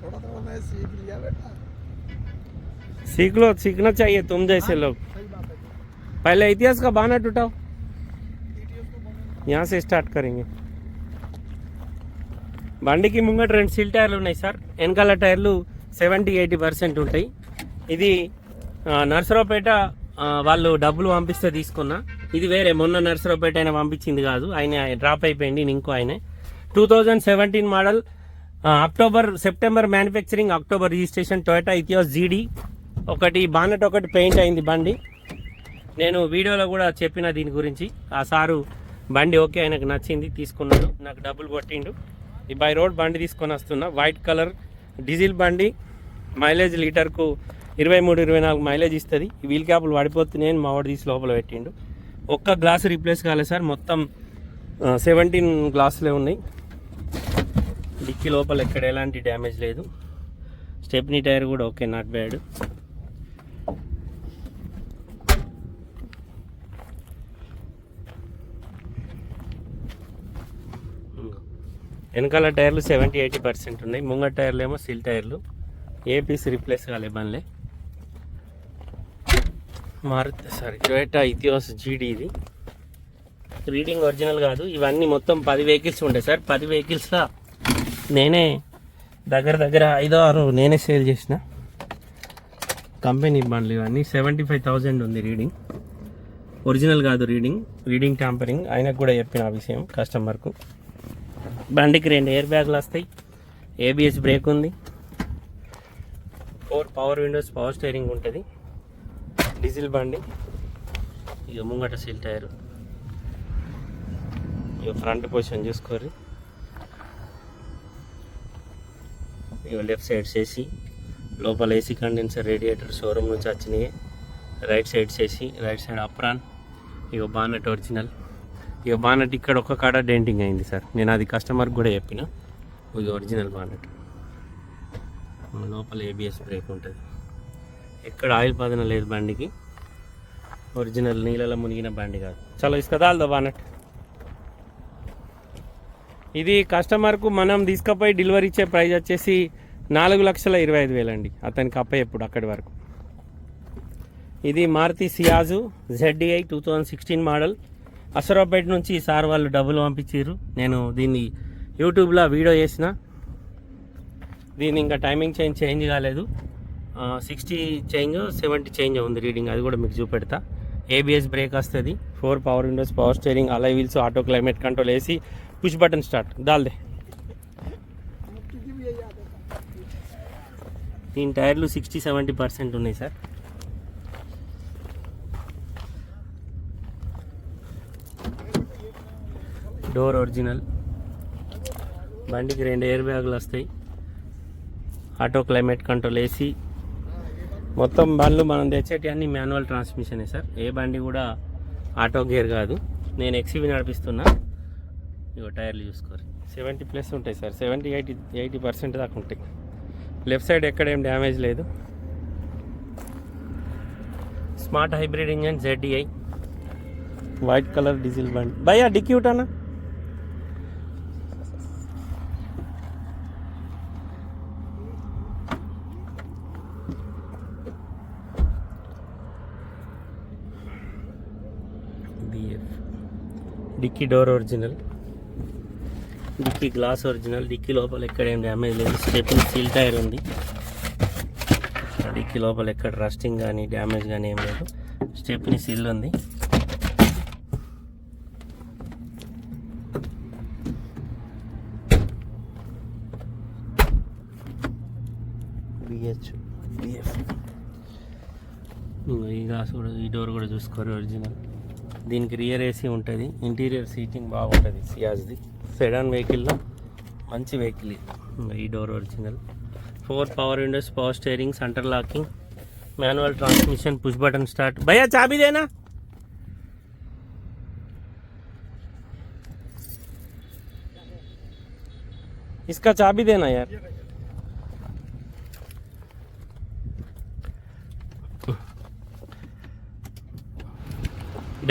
थोड़ा थोड़ा मैं सीख लिया बेटा सीख लो सीखना चाहिए तुम जैसे लोग। पहले इतिहास का बहाना टूटाओ। यहाँ से స్టార్ట్ करेंगे। బండికి ముంగట రెండు సీల్ టైర్లు ఉన్నాయి సార్ వెనకాల టైర్లు సెవెంటీ ఎయిటీ పర్సెంట్ ఉంటాయి ఇది నర్సరావుపేట వాళ్ళు డబ్బులు పంపిస్తే తీసుకున్న. ఇది వేరే మొన్న నర్సరావుపేట ఆయన పంపించింది కాదు. ఆయన డ్రాప్ అయిపోయింది ఇంకో ఆయనే. Two thousand seventeen model October September manufacturing October registration Toyota Etios GD. ఒకటి బానెట్ ఒకటి పెయింట్ అయింది బండి. నేను వీడియోలో కూడా చెప్పిన దీని గురించి. ఆ సారు బండి ఓకే ఆయనకు నచ్చింది తీసుకున్నాడు. నాకు డబ్బులు కొట్టిండు. ఈ బై రోడ్ బండి తీసుకొని వస్తున్నా. వైట్ కలర్ డీజిల్ బండి. మైలేజ్ లీటర్కు ఇరవై మూడు ఇరవై నాలుగు మైలేజ్ ఇస్తుంది. ఈ వీల్ క్యాపులు పడిపోతున్నాయి మా వాడు తీసి లోపల పెట్టిండు. ఒక్క గ్లాస్ రీప్లేస్ కాలేదు సార్. మొత్తం సెవెంటీన్ గ్లాసులే ఉన్నాయి. డిక్కీ లోపల ఎక్కడ ఎలాంటి డ్యామేజ్ లేదు. స్టెప్నీ టైర్ కూడా ఓకే నాట్ బ్యాడ్. వెనకాల టైర్లు సెవెంటీ ఎయిటీ పర్సెంట్ ఉన్నాయి. ముంగట టైర్లు ఏమో సిల్ టైర్లు. ఏ పీస్ రీప్లేస్ కాలే బండ్లే. Maruti sorry Toyota Etios GD ఇది. రీడింగ్ ఒరిజినల్ కాదు. ఇవన్నీ మొత్తం పది వెహికల్స్ ఉంటాయి సార్. పది వెహికల్స్లో నేనే దగ్గర దగ్గర ఐదో ఆరు నేనే సేల్ చేసిన. కంపెనీ బండ్లు ఇవన్నీ సెవెంటీ ఫైవ్ థౌజండ్ ఉంది రీడింగ్. ఒరిజినల్ కాదు రీడింగ్ రీడింగ్ ట్యాంపరింగ్. ఆయనకు కూడా చెప్పిన ఆ విషయం కస్టమర్కు. బండికి రెండు ఎయిర్ బ్యాగులు వస్తాయి. ఏబిఎస్ బ్రేక్ ఉంది. Four power windows power steering ఉంటుంది. డీజిల్ బండి. ఇక ముంగట సీల్ టైరు. ఇక ఫ్రంట్ పొజిషన్ చూసుకోర్రి. ఇక లెఫ్ట్ సైడ్ చేసి లోపల ఏసీ కండెన్సర్ రేడియేటర్ షోరూమ్ నుంచి వచ్చినాయి. రైట్ సైడ్ చేసి రైట్ సైడ్ అప్రాన్ ఇక బానట్ ఒరిజినల్. ఇక బానట్ ఇక్కడ ఒక కాడ డెంటింగ్ అయింది సార్. నేను అది కస్టమర్కి కూడా చెప్పిన. ఇది ఒరిజినల్ బానెట్. లోపల ఏబిఎస్ బ్రేక్ ఉంటుంది. ఎక్కడ ఆయిల్ పదన లేదు బండికి. ఒరిజినల్ నీళ్ళలో మునిగిన బండి కాదు. చలో ఇసుకదాల్దో బానట్? ఇది కస్టమర్కు మనం తీసుకుపోయి డెలివరీ ఇచ్చే ప్రైస్ వచ్చేసి నాలుగు లక్షల ఇరవై ఐదు వేలండి. అతనికి అప్ప ఎప్పుడు అక్కడి వరకు. ఇది Maruti Ciaz ZDI two thousand sixteen model. Asarapeta నుంచి సార్ వాళ్ళు డబ్బులు పంపించారు నేను దీన్ని యూట్యూబ్లో వీడియో చేసిన. దీని ఇంకా టైమింగ్ చేంజ్ చేంజ్ కాలేదు. సిక్స్టీ చేంజ్ సెవెంటీ చేంజ్ ఉంది రీడింగ్. అది కూడా మీకు చూపెడతా. ఏబిఎస్ బ్రేక్ వస్తుంది. Four power windows power steering alloy wheels auto climate control వేసి పుష్ బటన్ స్టార్ట్ దాల్దే मुफ्ती की भी यही आदत है దీని టైర్లు సిక్స్టీ సెవెంటీ పర్సెంట్ ఉన్నాయి సార్ డోర్ ఒరిజినల్ బండికి రెండు ఎయిర్ బ్యాగులు వస్తాయి ఆటో క్లైమేట్ కంట్రోల్ ఏసీ మొత్తం బండ్లు మనం తెచ్చేటి అన్ని మాన్యువల్ ట్రాన్స్మిషనే సార్ ఏ బండి కూడా ఆటో గేర్ కాదు నేను ఎక్సీవీ నడిపిస్తున్నా ఇగో టైర్లు చూసుకోరు సెవెంటీ ప్లస్ ఉంటాయి sir. Seventy eighty eighty percent దాకా ఉంటాయి. లెఫ్ట్ సైడ్ ఎక్కడ ఏం డ్యామేజ్ లేదు. Smart hybrid engine ZDI white colour diesel బండి భయ్యా dickey ఉటానా BF dickey door original. Dickey glass original dickey లోపల ఎక్కడ ఏం డ్యామేజ్ లేదు. స్టెప్ని సీల్ టైర్ ఉంది. డిక్కీ లోపల ఎక్కడ రస్టింగ్ కానీ డ్యామేజ్ కానీ ఏం లేదు. స్టెప్ని సీల్ ఉంది. బిహెచ్ బిఎఫ్ ఈ గ్లాస్ కూడా ఈ డోర్ కూడా చూసుకోరు ఒరిజినల్. దీనికి రియర్ ఏసీ ఉంటుంది. ఇంటీరియర్ సీటింగ్ బాగుంటుంది సియాజ్ది. సెడాన్ వెహికల్లో మంచి వెహికల్ ఇది. ఈ door original four power windows power steering centre locking manual transmission push button start భయ్యా చాబీ దేనా इसका चाबी देना यार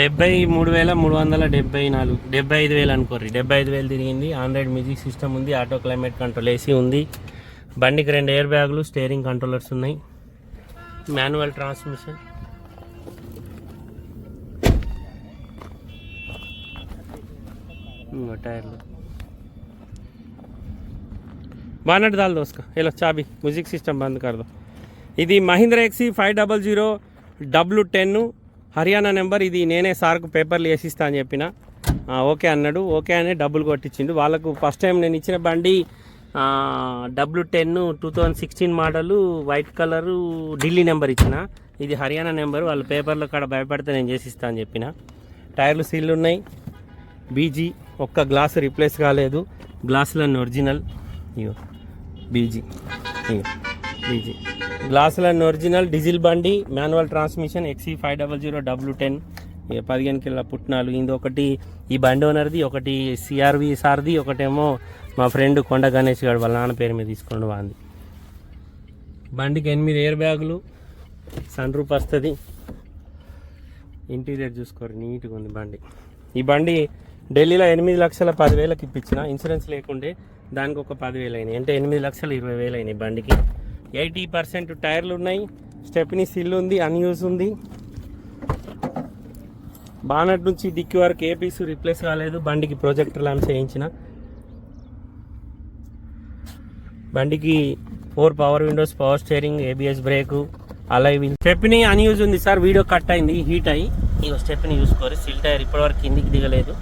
డెబ్బై మూడు వేల మూడు వందల డెబ్బై నాలుగు డెబ్బై ఐదు వేలు అనుకోర్రి. డెబ్బై ఐదు వేలు తిరిగింది. ఆండ్రాయిడ్ మ్యూజిక్ సిస్టమ్ ఉంది. ఆటో క్లైమేట్ కంట్రోల్ ఏసీ ఉంది. బండికి రెండు ఎయిర్ బ్యాగులు స్టీరింగ్ కంట్రోలర్స్ ఉన్నాయి. Manual transmission. టైర్లు. బానట్ దాల్ దోస్క. ఇలా చాబీ. మ్యూజిక్ సిస్టమ్ బంద్ కరదు ఇది Mahindra XE five double zero W ten Haryana number ఇది నేనే సార్కు పేపర్లు వేసిస్తా అని చెప్పిన. ఓకే అన్నాడు. ఓకే అని డబ్బులు కొట్టించిండు. వాళ్ళకు ఫస్ట్ టైం నేను ఇచ్చిన బండి W ten two thousand sixteen model white colour Delhi number ఇచ్చిన. ఇది హర్యానా నెంబర్. వాళ్ళ పేపర్లో కాడ భయపడితే నేను చేసిస్తా అని చెప్పిన. టైర్లు సీల్ ఉన్నాయి. బీజీ ఒక్క గ్లాస్ రీప్లేస్ కాలేదు. గ్లాసులన్నీ ఒరిజినల్ ఇయో బీజీ ఇయో బీజీ గ్లాసులన్నీ ఒరిజినల్ డీజిల్ బండి manual transmission XE five double zero W ten పదిహేను కిలో పుట్నాలు. ఇది ఒకటి ఈ బండి ఓనర్ది ఒకటి సిఆర్వి సార్ది ఒకటేమో మా ఫ్రెండ్ కొండ గణేష్ గారు వాళ్ళ నాన్న పేరు మీద తీసుకొని వాంది. బండికి ఎనిమిది ఎయిర్ బ్యాగులు సన్ రూప్ వస్తుంది. ఇంటీరియర్ చూసుకోరు నీట్గా ఉంది బండి. ఈ బండి ఢిల్లీలో ఎనిమిది లక్షల పదివేలకు ఇప్పించిన. ఇన్సూరెన్స్ లేకుండే దానికి ఒక పదివేలు అయినాయి. అంటే ఎనిమిది లక్షల ఇరవై వేలు అయినాయి బండికి. ఎయిటీ పర్సెంట్ టైర్లు ఉన్నాయి. స్టెప్నీ సిల్ ఉంది అన్యూస్ ఉంది. బానట్ నుంచి డిక్కి వరకు ఏ పీసు రిప్లేస్ కాలేదు. బండికి ప్రొజెక్టర్ ల్యాంప్స్ వేయించిన బండికి four power windows power steering ABS brake అలా ఇవి స్టెప్ని అన్యూజ్ ఉంది సార్ వీడియో కట్ అయింది హీట్ అయ్యి. ఇక స్టెప్ని చూసుకోరు సిల్ టైర్ ఇప్పటివరకు కిందికి దిగలేదు.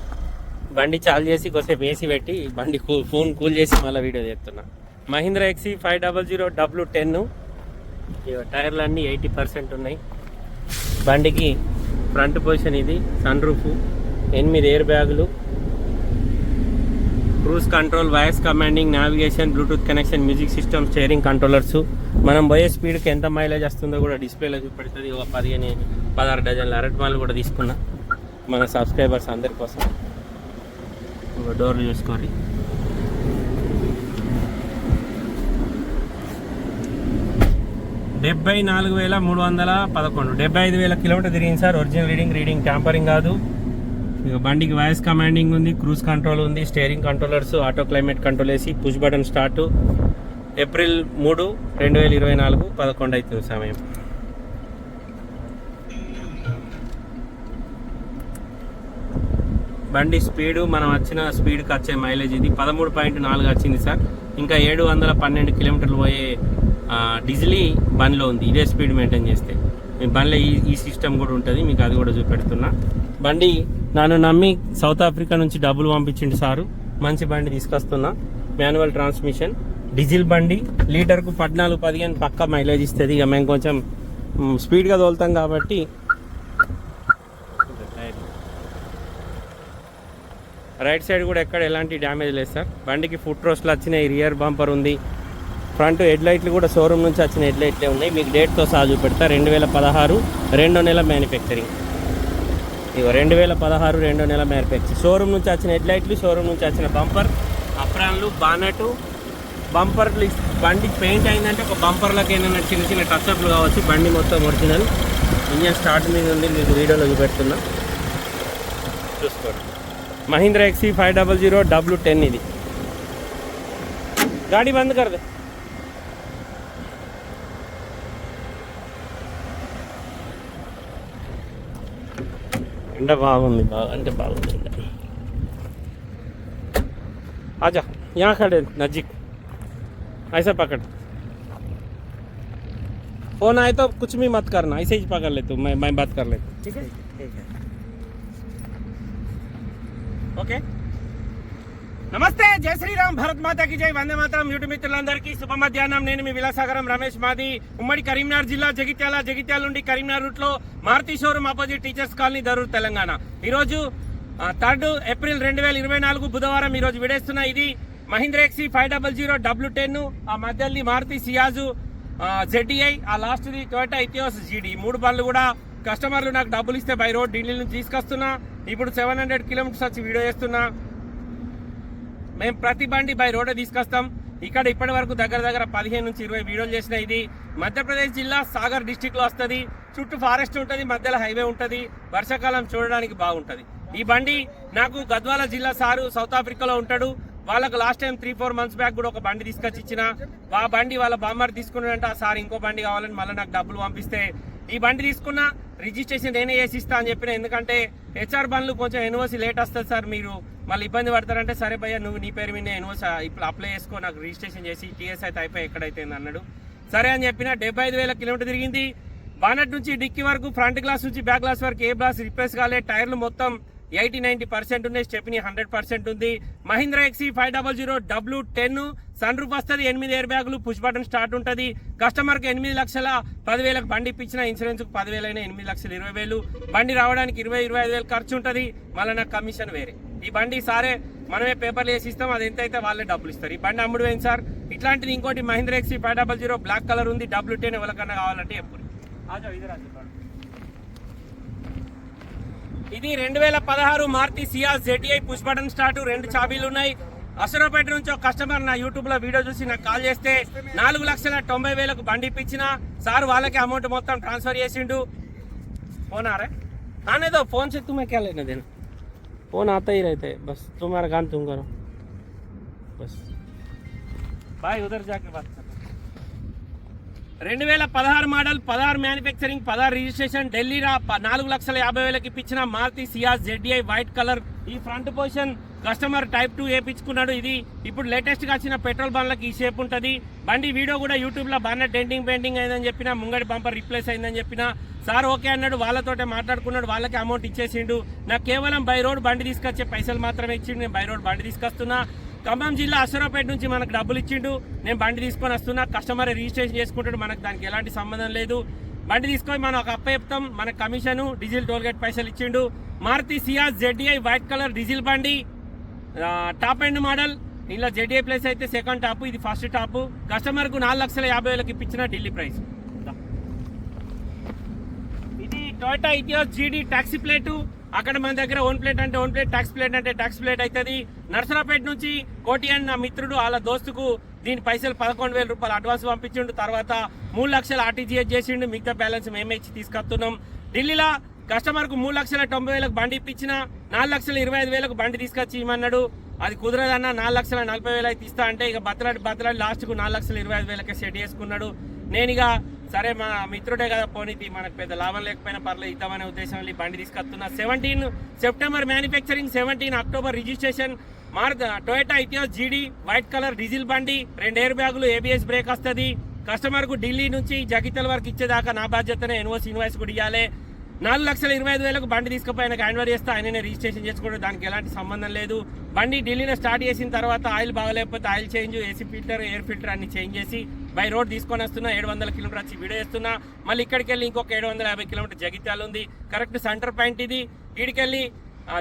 బండి చాలు చేసి కొద్దిసేపు వేసి పెట్టి బండి కూల్ ఫోన్ కూల్ చేసి మళ్ళీ వీడియో చేస్తున్నా. Mahindra XE five double zero W ten టైర్లు అన్నీ ఎయిటీ పర్సెంట్ ఉన్నాయి. బండికి ఫ్రంట్ పొజిషన్ ఇది సన్ రూఫ్ ఎనిమిది ఎయిర్ బ్యాగులు. Cruise control voice commanding navigation bluetooth connection music system steering controllers. మనం పోయే స్పీడ్కి ఎంత మైలేజ్ వస్తుందో కూడా డిస్ప్లేలో చూపెడుతుంది. ఒక పదిహేను పదహారు డజన్ల అరటి మాలు కూడా తీసుకున్నా. మన సబ్స్క్రైబర్స్ అందరి కోసం. డోర్లు చూసుకోండి డెబ్బై నాలుగు వేల మూడు వందల పదకొండు. డెబ్బై ఐదు వేల కిలోమీటర్ తిరిగింది sir. Original reading reading tampering కాదు. ఇక బండికి వాయిస్ కమాండింగ్ ఉంది క్రూజ్ కంట్రోల్ ఉంది steering controllers auto climate control వేసి పుష్ బటన్ స్టార్ట్ ఏప్రిల్ మూడు రెండు వేల ఇరవై నాలుగు పదకొండు అవుతుంది సమయం. బండి స్పీడు మనం వచ్చిన స్పీడ్కి వచ్చే మైలేజ్ ఇది. పదమూడు పాయింట్ నాలుగు వచ్చింది సార్. ఇంకా ఏడు వందల పన్నెండు కిలోమీటర్లు పోయే డీజిల్ బండ్లో ఉంది. ఇదే స్పీడ్ మెయింటైన్ చేస్తే. మీ బండ్లో ఈ ఈ సిస్టమ్ కూడా ఉంటుంది. మీకు అది కూడా చూపెడుతున్నా. బండి నన్ను నమ్మి సౌత్ ఆఫ్రికా నుంచి డబ్బులు పంపించిండు సారు. మంచి బండి తీసుకొస్తున్నా. Manual transmission. డీజిల్ బండి లీటర్కు పద్నాలుగు పదిహేను పక్క మైలేజ్ ఇస్తుంది. ఇక మేము కొంచెం స్పీడ్గా తోలుతాం కాబట్టి. రైట్ సైడ్ కూడా ఎక్కడ ఎలాంటి డ్యామేజ్ లేదు సార్. బండికి ఫుట్ రోస్ట్లు వచ్చినాయి. రియర్ బంపర్ ఉంది. ఫ్రంట్ హెడ్ లైట్లు కూడా షోరూమ్ నుంచి వచ్చిన హెడ్ లైట్లే ఉన్నాయి. మీకు డేట్తో సహా చూపెడతా. రెండు వేల పదహారు రెండో నెల మ్యానుఫ్యాక్చరింగ్ ఇగో రెండు వేల పదహారు రెండో నెల మ్యానుఫ్యాక్చరింగ్ షోరూమ్ నుంచి వచ్చిన హెడ్ లైట్లు షోరూమ్ నుంచి వచ్చిన బంపర్ అప్రాన్లు బానటు బంపర్లు బండి పెయింట్ అయిందంటే ఒక బంపర్లకు ఏమైనా చిన్న చిన్న టచ్అప్లు కావచ్చు. బండి మొత్తం ఒరిజినల్ ఇంజన్ స్టార్ట్ మీద ఉంది. మీకు వీడియోలో చూపెడుతున్నా. చూసుకోండి. Mahindra XE five double zero W ten ఇది. గాడి బంద్ కరదే ఎండ బాగుంది బాగా అంటే బాగుంది ఎండ आजा यहाँ खड़े नजीक ऐसा पकड़ फोन आए तो कुछ भी मत करना ऐसे ही पकड़ ले तू मैं मैं बात कर लेता ठीक है ఓకే నమస్తే జై శ్రీరామ్ భారత్ మాతాకి జై వందే మాతరం యూటి మిత్రులందరికీ శుభ మధ్యాహ్నం. నేను మీ విలాసాగరం రమేష్ మాది. ఉమ్మడి కరీంనగర్ జిల్లా జగిత్యాల జగిత్యాల నుండి కరీంనగర్ రూట్లో Maruti showroom opposite teachers colony Darur Telangana. ఈరోజు థర్డ్ ఏప్రిల్ రెండు వేల ఇరవై నాలుగు బుధవారం ఈరోజు విడేస్తున్న ఇది Mahindra XE five double zero W ten ఆ మధ్యది మారుతి సియాజు జెడ్డీఐ ఆ లాస్ట్ది టొయోటా ఇథియోస్ జీడీ మూడు బళ్ళు కూడా కస్టమర్లు నాకు డబ్బులు ఇస్తే బై రోడ్ ఢిల్లీ నుంచి తీసుకొస్తున్నా. ఇప్పుడు సెవెన్ హండ్రెడ్ కిలోమీటర్స్ వచ్చి వీడియో చేస్తున్నా. మేము ప్రతి బండి బై రోడ్డు తీసుకొస్తాం. ఇక్కడ ఇప్పటి వరకు దగ్గర దగ్గర పదిహేను నుంచి ఇరవై వీడియోలు చేసిన ఇది. మధ్యప్రదేశ్ జిల్లా సాగర్ డిస్టిక్లో వస్తుంది. చుట్టూ ఫారెస్ట్ ఉంటుంది మధ్యలో హైవే ఉంటుంది. వర్షాకాలం చూడడానికి బాగుంటుంది. ఈ బండి నాకు గద్వాల జిల్లా సారు సౌత్ ఆఫ్రికాలో ఉంటాడు. వాళ్ళకు last time three four months back కూడా ఒక బండి తీసుకొచ్చి ఇచ్చిన. ఆ బండి వాళ్ళ బామ్మర్ తీసుకున్నాడంటే "ఆ సార్ ఇంకో బండి కావాలని మళ్ళీ నాకు డబ్బులు పంపిస్తే. ఈ బండి తీసుకున్నా రిజిస్ట్రేషన్ నేనే చేసి ఇస్తా అని చెప్పిన. ఎందుకంటే హెచ్ఆర్ బండ్లు కొంచెం ఎన్ఓసి లేట్ వస్తుంది సార్. మీరు మళ్ళీ ఇబ్బంది పడతారంటే సరే భయ్య నువ్వు నీ పేరు మీద ఎన్ఓసి ఇప్పుడు అప్లై చేసుకో నాకు రిజిస్ట్రేషన్ చేసి టీఎస్ అయితే అయిపోయి ఎక్కడైతే అన్నాడు. సరే అని చెప్పిన డెబ్బై ఐదు వేల కిలోమీటర్ తిరిగింది. బానట్ నుంచి డిక్కీ వరకు ఫ్రంట్ గ్లాస్ నుంచి బ్యాక్ గ్లాస్ వరకు ఏ గ్లాస్ రిప్లేస్ కాలే టైర్లు మొత్తం ఎయిటీ నైన్టీ పర్సెంట్ ఉన్నాయి స్టెప్ని హండ్రెడ్ పర్సెంట్ ఉంది. Mahindra XE five double zero W ten sun roof వస్తుంది ఎనిమిది ఎయిర్ బ్యాగులు పుష్ బటన్ స్టార్ట్ ఉంటుంది. కస్టమర్కి ఎనిమిది లక్షల పదివేలకు బండి ఇప్పించిన ఇన్సూరెన్స్కి పదివేలైనా ఎనిమిది లక్షల ఇరవై వేలు. బండి రావడానికి ఇరవై ఇరవై ఐదు వేలు ఖర్చు ఉంటుంది మళ్ళీ నాకు కమిషన్ వేరే. ఈ బండి సారే మనమే పేపర్లు వేసి ఇస్తాం అది ఎంత అయితే వాళ్ళే డబ్బులు ఇస్తారు. ఈ బండి అమ్ముడు ఏం సార్? ఇట్లాంటిది ఇంకోటి Mahindra XE five double zero black colour ఉంది డబ్ల్యూ టెన్ ఎవరికన్నా కావాలంటే ఎప్పుడు ఇది రెండు వేల పదహారు Maruti Ciaz JTI push button start రెండు చాబీలు ఉన్నాయి అసరాపేట నుంచి ఒక కస్టమర్ నా యూట్యూబ్ లో వీడియో చూసి నాకు కాల్ చేస్తే నాలుగు లక్షల తొంభై వేలకు బండి ఇప్పించిన సార్ వాళ్ళకి అమౌంట్ మొత్తం ట్రాన్స్ఫర్ చేసిండు फोन आ रहा है आने दो फोन से तुम्हें क्या लेना देना फोन आता ही रहता है बस तुम्हारा काम तुम करो बस भाई उधर जाके बात कर రెండు వేల పదహారు మోడల్ పదహారు మ్యానుఫ్యాక్చరింగ్ పదహారు రిజిస్ట్రేషన్ ఢిల్లీ రా నాలుగు లక్షల యాభై వేలకి ఇప్పించిన Maruti Ciaz ZI white colour ఈ front position customer type two వేపించుకున్నాడు ఇది. ఇప్పుడు లేటెస్ట్గా వచ్చిన పెట్రోల్ బండ్లకి ఈ షేప్ ఉంటుంది. బండి వీడియో కూడా యూట్యూబ్లో బాగా డెంటింగ్ పెయింటింగ్ అయిందని చెప్పిన ముంగడి బంపర్ రిప్లేస్ అయిందని చెప్పిన సార్ ఓకే అన్నాడు. వాళ్ళతోటే మాట్లాడుకున్నాడు. వాళ్ళకి అమౌంట్ ఇచ్చేసిండు. నాకు కేవలం బై రోడ్ బండి తీసుకొచ్చే పైసలు మాత్రమే ఇచ్చిండు. నేను బై రోడ్ బండి తీసుకొస్తున్నా. ఖమ్మం జిల్లా అశ్వరాపేట నుంచి మనకు డబ్బులు ఇచ్చిండు. నేను బండి తీసుకొని వస్తున్నా. కస్టమర్ రిజిస్ట్రేషన్ చేసుకుంటాడు. మనకు దానికి ఎలాంటి సంబంధం లేదు. బండి తీసుకొని మనం ఒక అప్ప చెప్తాం. మన కమిషను డీజిల్ టోల్గేట్ పైసలు ఇచ్చిండు. Maruti Ciaz ZI white colour diesel బండి. Top end model. ఇందులో జెడ్ఐ ప్లేస్ అయితే సెకండ్ టాప్. ఇది ఫస్ట్ టాప్. కస్టమర్కు నాలుగు లక్షల యాభై వేలకు ఇప్పించిన ఢిల్లీ ప్రైస్. ఇది Toyota Etios GD taxi plate. అక్కడ మన దగ్గర ఓన్ ప్లేట్ అంటే ఓన్ ప్లేట్ టాక్స్ ప్లేట్ అంటే టాక్స్ ప్లేట్ అవుతుంది నర్సరాపేట నుంచి కోటి అని నా మిత్రుడు వాళ్ళ దోస్తుకు దీని పైసలు పదకొండు వేల రూపాయలు అడ్వాన్స్ పంపించిండు. తర్వాత మూడు లక్షలు ఆర్టీజీఎస్ చేసిండు. మిగతా బ్యాలెన్స్ మేమే ఇచ్చి తీసుకొస్తున్నాం. ఢిల్లీలో కస్టమర్కు మూడు లక్షల తొంభై వేలకు బండి ఇప్పించిన నాలుగు లక్షల ఇరవై ఐదు వేలకు బండి తీసుకొచ్చి ఇమ్మన్నాడు అది కుదరదన్న నాలుగు లక్షల నలభై వేలు అయితే ఇస్తా అంటే ఇక బతలాడి బతలాడి లాస్ట్కు నాలుగు లక్షల ఇరవై ఐదు వేలకే సెట్ చేసుకున్నాడు. నేను ఇక సరే మా మిత్రుడే కదా పోనీతి మనకు పెద్ద లాభం లేకపోయినా పర్లేదు ఇద్దామనే ఉద్దేశం వెళ్ళి బండి తీసుకొస్తున్నా. Seventeen September manufacturing seventeen October registration మారుత Toyota Etios GD white colour diesel బండి రెండు ఎయిర్ బ్యాగులు ఏబిఎస్ బ్రేక్ వస్తుంది. కస్టమర్కు ఢిల్లీ నుంచి జగితల వరకు ఇచ్చేదాకా నా బాధ్యతనే ఎన్ఓసి ఇన్వాయిస్ కూడా ఇవ్వాలి నాలుగు లక్షల ఇరవై ఐదు వేలకు బండి తీసుకుపోయి ఆయనకు చేస్తే ఆయననే రిజిస్ట్రేషన్ చేసుకోవడం దానికి ఎలాంటి సంబంధం లేదు. బండి ఢిల్లీలో స్టార్ట్ చేసిన తర్వాత oil బాగలేకపోతే oil change AC filter air filter అన్ని చేంజ్ చేసి బై రోడ్ తీసుకొని వస్తున్నా ఏడు వందల కిలోమీటర్ వచ్చి వీడియో చేస్తున్నా. మళ్ళీ ఇక్కడికి వెళ్ళి ఇంకొక ఏడు వందల యాభై కిలోమీటర్ జగిత్యాల ఉంది. కరెక్ట్ సెంటర్ పాయింట్ ఇది. వీడికెళ్ళి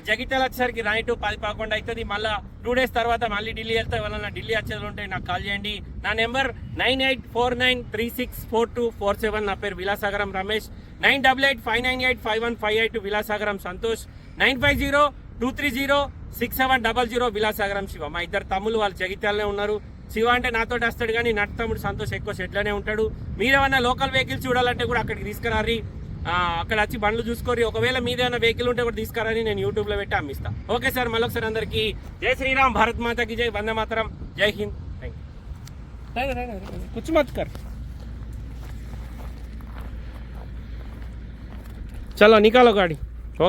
జగిత్యాల వచ్చేసరికి నైట్ పది పదకొండు అవుతుంది. మళ్ళీ టూ డేస్ తర్వాత మళ్ళీ ఢిల్లీ వెళ్తే ఎవరైనా ఢిల్లీ వచ్చేది ఉంటే నాకు కాల్ చేయండి. నా number nine eight four nine three six four two four seven. నా పేరు Vilasagaram Ramesh. Nine double eight five nine eight five one five eight Vilasagaram Santosh. Nine five zero two three zero six seven double zero Vilasagaram Shiva. మా ఇద్దరు తమ్ముళ్ళు వాళ్ళు జగిత్యాలనే ఉన్నారు. శివ అంటే నాతో వస్తాడు కానీ నట్ తమ్ముడు సంతోష్ ఎక్కువ సెట్లోనే ఉంటాడు. మీరేమన్నా లోకల్ వెహికల్స్ చూడాలంటే కూడా అక్కడికి తీసుకురారి అక్కడ వచ్చి బండ్లు చూసుకోరి ఒకవేళ మీదేమైనా వెహికల్ ఉంటే కూడా తీసుకురారని నేను యూట్యూబ్లో పెట్టి అమ్మిస్తా. ఓకే సార్ మళ్ళొకసారి అందరికి జై శ్రీరామ్ భారత్ మాతకి జై వంద మాత్రం జై హింద్. థ్యాంక్ యూ కూర్చు మత్కర్ चलो निकालो गाड़ी हो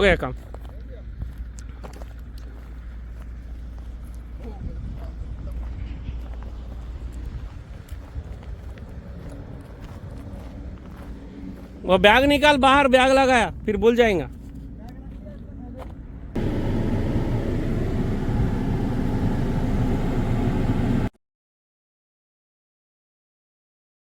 वो बैग निकाल बाहर बैग लगाया फिर भूल जाएगा।